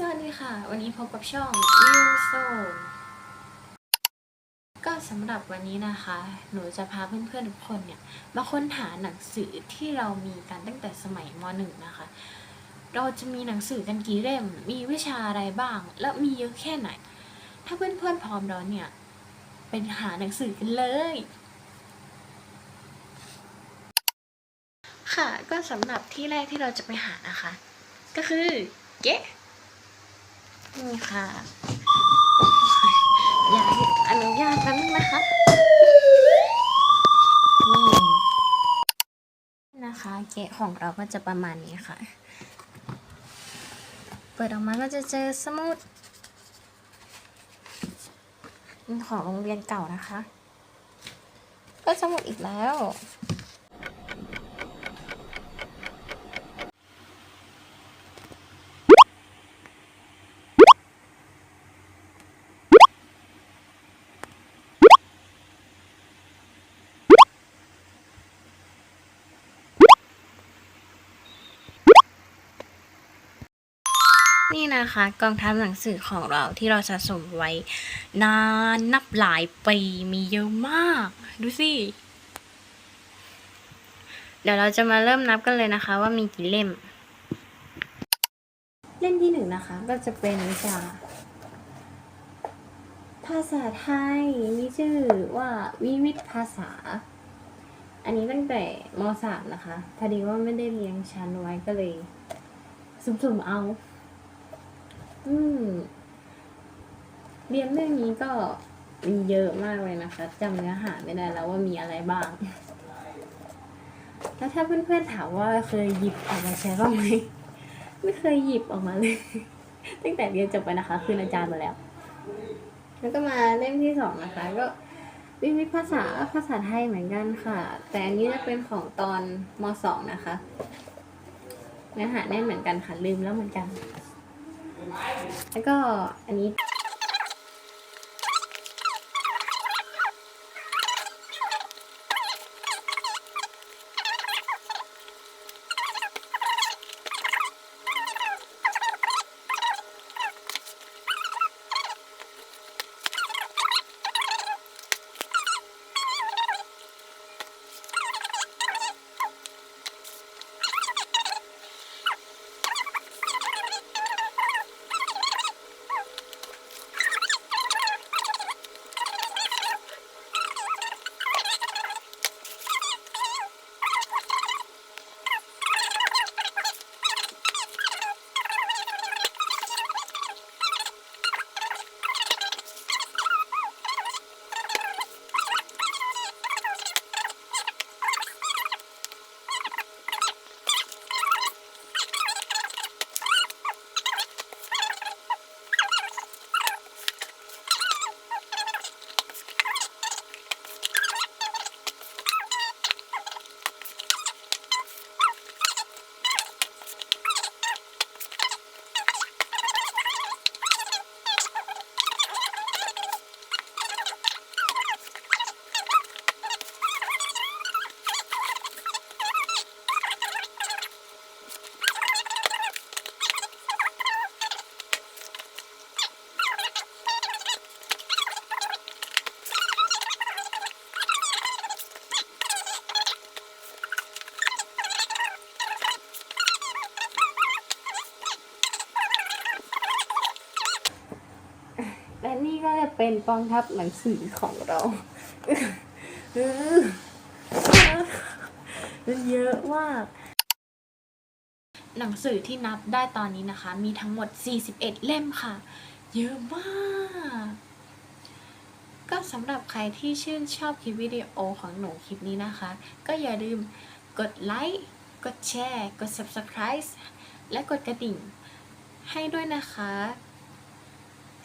สวัสดีค่ะ วันนี้พบกับช่อง New Soul ก็สำหรับวันนี้นะคะ หนูจะพาเพื่อนๆทุกคนเนี่ย มาค้นหาหนังสือที่เรามีกันตั้งแต่สมัยม .1 นะคะ เราจะมีหนังสือกันกี่เล่ม มีวิชาอะไรบ้าง แล้วมีเยอะแค่ไหน ถ้าเพื่อนๆพร้อมแล้วเนี่ย เป็นหาหนังสือกันเลยค่ะก็สำหรับที่แรกที่เราจะไปหานะคะ ก็คือเก๊ นี่ค่ะย่าอนุญาตแป๊บนึงนะคะนี่นะคะเกะของเราก็จะประมาณนี้ค่ะ เปิดออกมาก็จะเจอสมุดของโรงเรียนเก่านะคะ ก็สมุดอีกแล้ว นี่นะคะกองทัพหนังสือของเราที่เราสะสมไว้ นานนับหลายปีมีเยอะมาก ดูสิ เดี๋ยวเราจะมาเริ่มนับกันเลยนะคะ ว่ามีกี่เล่ม เล่มที่หนึ่งนะคะ ก็จะเป็นวิชาภาษาไทยมีชื่อว่าวิวิธภาษา อันนี้ตั้งแต่มสามนะคะพอดีว่าไม่ได้เรียงชั้นไว้ก็เลยสุ่มๆเอา อืมเรียนเรื่องนี้ก็มีเยอะมากเลยนะคะจำเนื้อหาไม่ได้แล้วว่ามีอะไรบ้าง แล้วถ้าเพื่อนๆถามว่าเคยหยิบออกมาใช้บ้างไหมไม่เคยหยิบออกมาเลย ตั้งแต่เรียนจบไปนะคะคืนอาจารย์มาแล้ว แล้วก็มาเล่มที่สองนะคะ ก็วิวิภาษาภาษาไทยเหมือนกันค่ะ แต่อันนี้จะเป็นของตอนมสองนะคะเนื้อหาแน่นเหมือนกันค่ะลืมแล้วเหมือนกัน แล้วก็อันนี้ นี่ก็จะเป็นกองทัพหนังสือของเราเยอะมากหนังสือที่นับได้ตอนนี้นะคะ มีทั้งหมด 41 เล่มค่ะ เยอะมาก ก็สำหรับใครที่ชื่นชอบคลิปวิดีโอของหนูคลิปนี้นะคะ ก็อย่าลืมกดไลค์ กดแชร์ กด subscribe และกดกระดิ่งให้ด้วยนะคะ